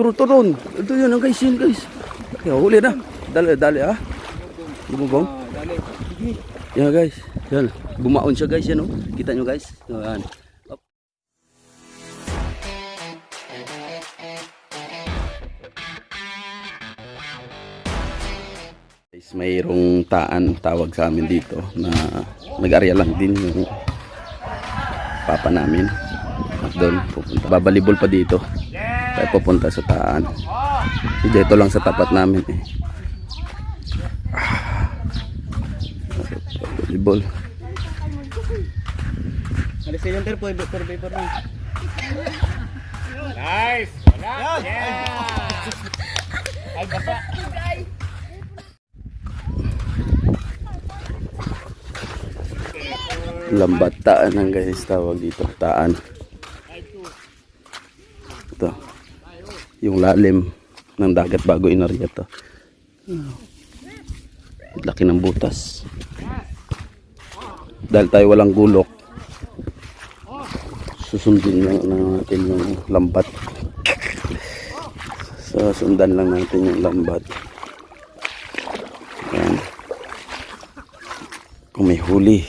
Turun, turun. Ito yun, ang guys, guys. Kaya huli na. Dali, dali ah. Bumubong. Ah. Sige. Yan guys. Yan. Bumaon siya guys, yan oh. Kita nyo guys. Yan. Guys, mayroong taan tawag sa amin dito na nag-area lang din yung papa namin. Doon pupunta. Babalibol pa dito. Tayo pupunta sa taan. Dito lang sa tapat namin eh. Babalibol. Alis sa yung per per paper. Nice! Wala! Yeah! Ay, basa! lambat taan ang guys tawag dito taan yung lalim ng dagat bago inarya to. Laki ng butas. Dahil tayo walang gulok susundin lang na natin yung lambat. Susundan lang natin yung lambat. Yan kung may huli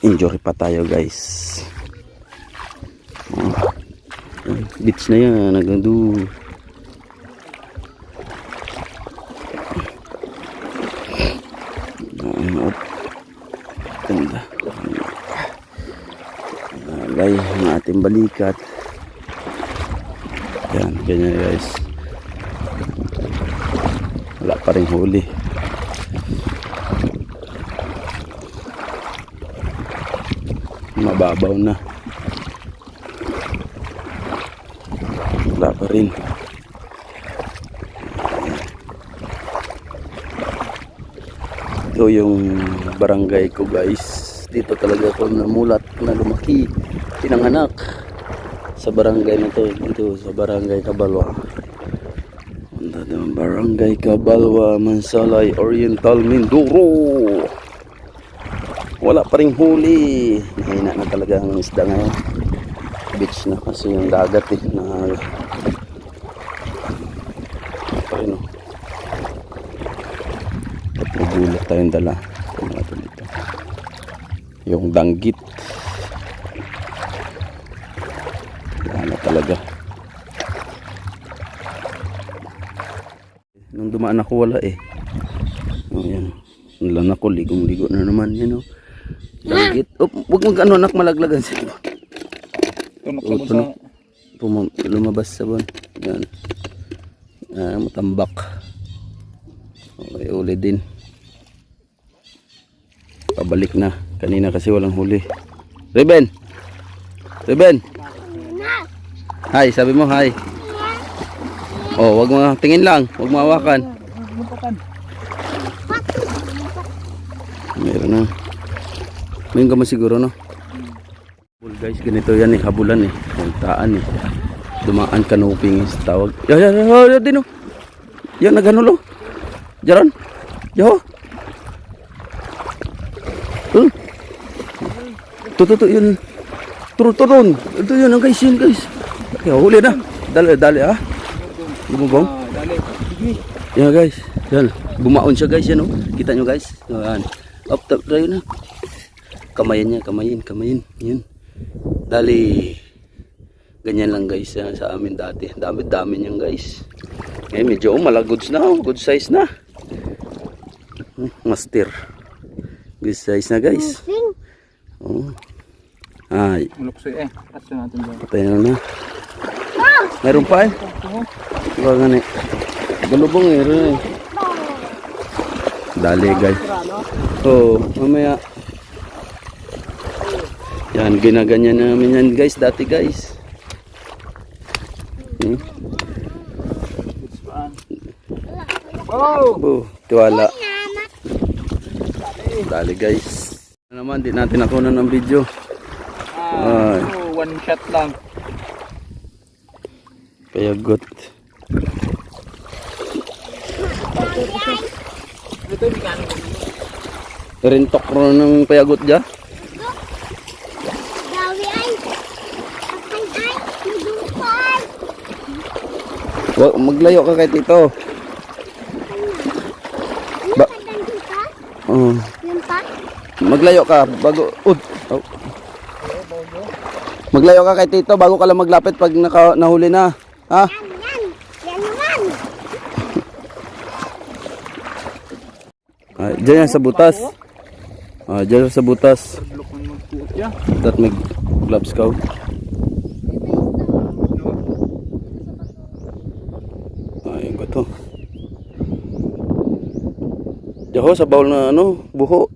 injury pa tayo guys oh. Beach na yan nagando Ah, up. ganda. Lagay ang ating balikat. Yan ganyan guys. Wala pa rin huli. Mababaw na pa ito yung barangay ko guys. Dito talaga ako namulat na lumaki pinanganak sa barangay na to dito sa barangay Kabalwa. Punta ng barangay Kabalwa Mansalay Oriental Mindoro. Wala pa rin huli. Mahina na talaga ang isda ngayon. Beach na kasi yung dagat eh. Na pa rin oh tatlong bulak tayong dala ito natin dito yung danggit wala na talaga nung dumaan ako wala eh oh yan wala na ako ligong ligo na naman yan oh danggit oh, huwag mag ano anak malaglagan sa Tunok Oh, sa. Pumam lumabas sa bon. Yan. Ah, matambak. Okay, uli din. Pabalik na. Kanina kasi walang huli. Reben! Reben! Hi, sabi mo hi. Oh, wag mo tingin lang, wag mo. Lupakan. Meron na. Ngayon ka siguro, no? Well, guys, ganito yan eh, habulan eh. Puntaan eh. Dumaan kanuping is tawag. Yan, yan, yan, yan, din oh. Yan, naghanulo. Jaron. Yo. Hmm. Tututo yun. Turun. Ito yun, ang guys, yun guys. Kaya huli na. Dali, dali. Bumubong. Ah. Sige. Yan guys. Yan. Bumaon siya guys yan oh. Kita nyo guys. Yan. Up top tayo na. Kamayan niya, kamayin, kamayin. Yan. Dali. Ganyan lang guys yan sa amin dati. Dami dami niyan guys. Ngayon medyo oh, malagods na oh. Good size na. Hmm, Master. Good size na guys. Oh. Ay, Mulukso eh. Kasi natin dyan. patay na na. Meron pa eh. Diba nga ni? Galubong eh. rin eh. Dali guys. Oo, oh, mamaya. Yan, ginaganyan namin yan guys, dati guys. Hmm? Oh! Oh, tiwala. Dali guys. Ano naman, di natin nakuha ng video. Ah, Ay. one shot lang. Kaya gut. Ito, di ka Rintok ro ng payagot dya. Dawi ay. Akan ay. Dudupan. Wag, maglayo ka kay Tito. Ba-? Oh. Maglayo ka bago ud. Oh. Maglayo ka kay Tito bago ka lang maglapit pag naka, nahuli na. Ha? Ah, diyan yan sa butas. Ah, diyan sa butas. Dat may gloves ka. Ayun ko to. Diyan sa bowl na ano, buho.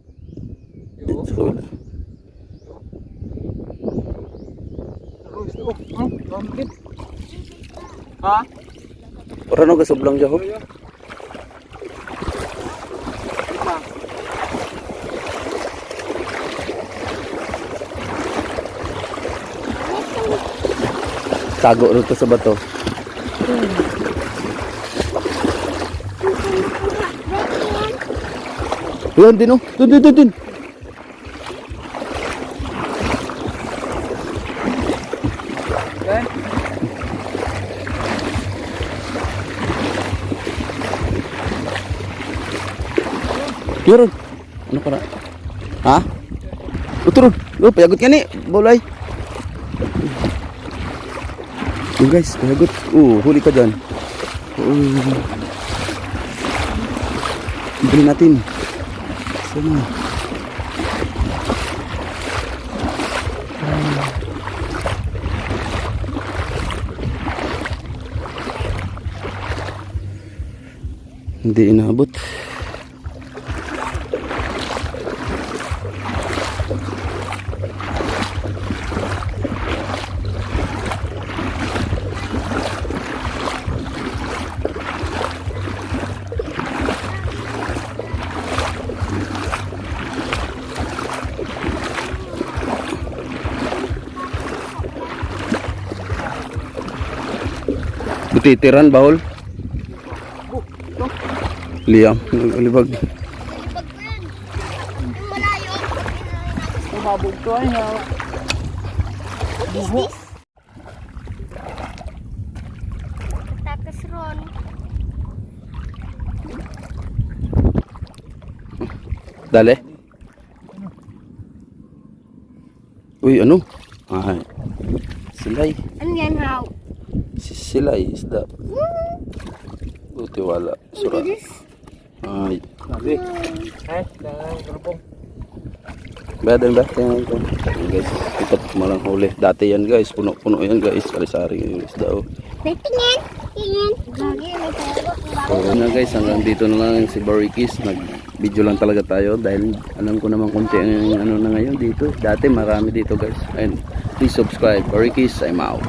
Bangkit. Ha? Para no kasublang diyan ho. Tago rito sa bato. Yan din oh. Dun, dun, dun, dun. Okay. Meron. Ano ka na? Ha? Uturun. Oh, payagot ka ni. Bolay. Oh guys, payagot. Oh, huli ka dyan. Oh. Bili natin. Sana. Hindi inaabot. Butitiran, bahol. Liam, libag. Pag ko ay na. Buho. Tapos ron. Dali. Uy, ano? Ay. Silay. Ano yan, how? Si silay isda. Buti wala. Sura. Ay. Sabi. Ay, lang grupong. Badan ba? Tingnan ko. Ayan, guys. Ipat malang huli. Dati yan guys. Puno-puno yan guys. Sari-sari yung isda oh. May tingin. Tingin. So na guys. Hanggang dito na lang si Barikis. Nag-video lang talaga tayo. Dahil alam ko naman konti ang ano na ngayon dito. Dati marami dito guys. And please subscribe. Barikis, I'm out.